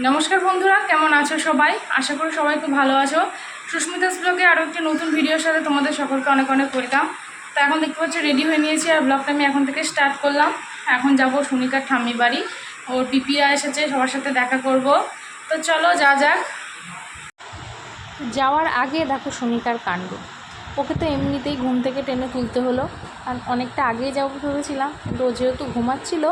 নমস্কার বন্ধুরা, কেমন আছো সবাই? আশা করি সবাই খুব ভালো আছো। সুস্মিতাস ব্লগে আরও একটি নতুন ভিডিওর সাথে তোমাদের সকলকে অনেক অনেক ওয়েলকাম। তো এখন দেখতে পাচ্ছি রেডি হয়ে নিয়েছি আর ব্লগটা আমি এখন থেকে স্টার্ট করলাম। এখন যাব সুনিকার ঠাম্মি বাড়ি। ওর পিপিরা এসেছে, সবার সাথে দেখা করব। তো চলো, যা যাক। যাওয়ার আগে দেখো সুনিকার কাণ্ড। ওকে তো এমনিতেই ঘুম থেকে টেনে তুলতে হলো। আর অনেকটা আগেই যাব ভেবেছিলাম, কিন্তু ও যেহেতু ঘুমাচ্ছিল,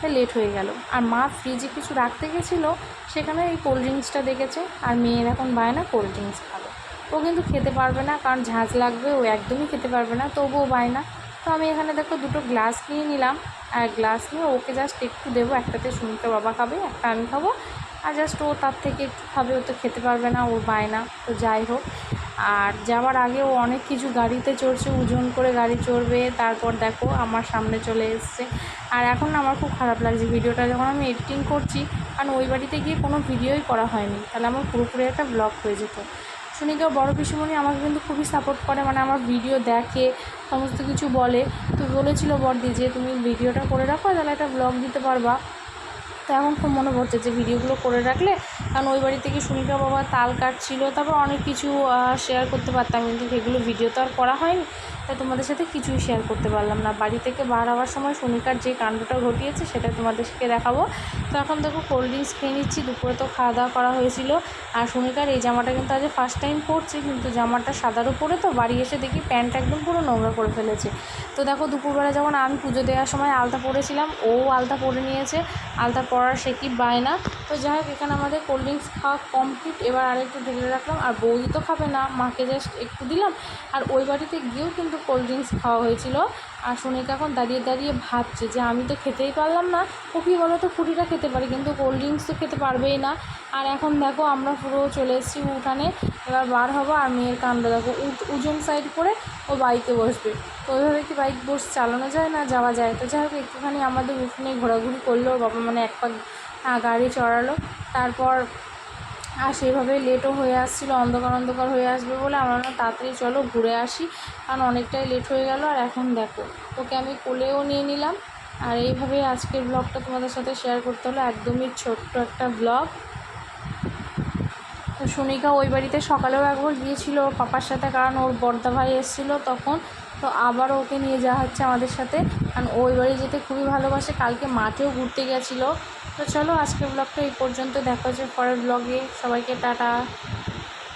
তাই লেট হয়ে গেল। আর মা ফ্রিজে কিছু রাখতে গেছিল, সেখানে এই কোল্ড ড্রিঙ্কসটা দেখেছে। আর মেয়ের এখন বায়না কোল্ড ড্রিঙ্কস খাবে। ও কিন্তু খেতে পারবে না, কারণ ঝাঁঝ লাগবে, ও একদমই খেতে পারবে না, তবুও বায়না। তো আমি এখানে দেখো দুটো গ্লাস নিয়ে নিলাম। আর গ্লাস নিয়ে ওকে জাস্ট একটু দেবো, একটাতে সুমিতা বাবা খাবে, একটা আমি খাব। আর জাস্ট ও তার থেকে একটু খাবে, ও তো খেতে পারবে না, ওর বায়না। তো যাই হোক। আর যাওয়ার আগেও অনেক কিছু গাড়িতে চড়ছে, ওজন করে গাড়ি চড়বে, তারপর দেখো আমার সামনে চলে এসছে। আর এখন আমার খুব খারাপ লাগছে ভিডিওটা, যখন আমি এডিটিং করছি, কারণ ওই বাড়িতে গিয়ে কোনো ভিডিওই করা হয়নি। তাহলে আমার পুরোপুরি একটা ব্লগ হয়ে যেত। সুনিকা বড় পিসুমণি আমাকে কিন্তু খুবই সাপোর্ট করে মানে আমার ভিডিও দেখে, সমস্ত কিছু বলে। তো বলেছিল বড়দি যে, তুমি ভিডিওটা করে রাখো, তাহলে একটা ব্লগ দিতে পারবা। তো এখন খুব মনে পড়ছে যে ভিডিওগুলো করে রাখলে, কারণ ওই বাড়ি থেকে সুনিকা বাবা তাল কাটছিল, তারপর অনেক কিছু শেয়ার করতে পারতাম, কিন্তু সেগুলো ভিডিও তো আর করা হয়নি। তাই তোমাদের সাথে কিছুই শেয়ার করতে পারলাম না। বাড়ি থেকে বার হওয়ার সময় সুনিকার যে কাণ্ডটা ঘটিয়েছে, সেটা তোমাদেরকে দেখাবো। তো এখন দেখো কোল্ড ড্রিঙ্কস খেয়ে নিচ্ছি, দুপুরে তো খাওয়া দাওয়া করা হয়েছিল। আর সুনিকার এই জামাটা কিন্তু আজ ফার্স্ট টাইম পরছি, কিন্তু জামাটা সাদার উপরে, তো বাড়ি এসে দেখি প্যান্ট একদম পুরো নোংরা করে ফেলেছে। তো দেখো, দুপুরবেলা যখন আমি পুজো দেওয়ার সময় আলতা পরেছিলাম, ও আলতা পরে নিয়েছে। আলতা পরার সে কি বায়না তো যাই হোক, এখানে আমাদের কোল্ড ড্রিঙ্কস খাওয়া কমপ্লিট এবার আরেকটু ঢেলে রাখলাম। আর বৌদি তো খাবে না, মাকে জাস্ট একটু দিলাম। আর ওই বাড়িতে গিয়েও কিন্তু কোল্ড ড্রিঙ্কস খাওয়া হয়েছিল। আর সোনিকা এখন দাঁড়িয়ে দাঁড়িয়ে ভাবছে যে আমি তো খেতেই পারলাম না। ও কী বলো তো ফুটিটা খেতে পারি, কিন্তু কোল্ড ড্রিঙ্কস তো খেতে পারবেই না। আর এখন দেখো, আমরা পুরো চলে এসেছি উঠানে। এবার বার হব, আর মেয়ের কাণ্ড দেখো। উজন সাইড করে ও বাইকে বসবে। তো ওইভাবে কি বাইক বস চালানো যায় না, যাওয়া যায়? তো যাই হোক, একটুখানি আমাদের উঠোনে ঘোরাঘুরি করল, বাবা মানে এক পাক গাড়ি চড়ালো। তারপর আর সেভাবে লেটও হয়ে আসছিল, অন্ধকার অন্ধকার হয়ে আসবে বলে আমরা তাড়াতাড়ি চলো ঘুরে আসি। কারণ অনেকটাই লেট হয়ে গেল আর এখন দেখো ওকে আমি কোলেও নিয়ে নিলাম। আর এইভাবে আজকের ব্লগটা তোমাদের সাথে শেয়ার করতে হলো। একদমই ছোট্ট একটা ব্লগ তো সুনিকা ওই বাড়িতে সকালেও একবার গিয়েছিল ওর পাপার সাথে, কারণ ওর বর্দা ভাই এসেছিল তখন। তো আবার ওকে নিয়ে যাওয়া হচ্ছে আমাদের সাথে। কারণ ওই বাড়ি যেতে খুবই ভালোবাসে। কালকে মাঠেও ঘুরতে গেছিল। তো চলো আজকের ব্লগটা এই পর্যন্ত দেখা হচ্ছে পরের ব্লগে সবাইকে টাটা।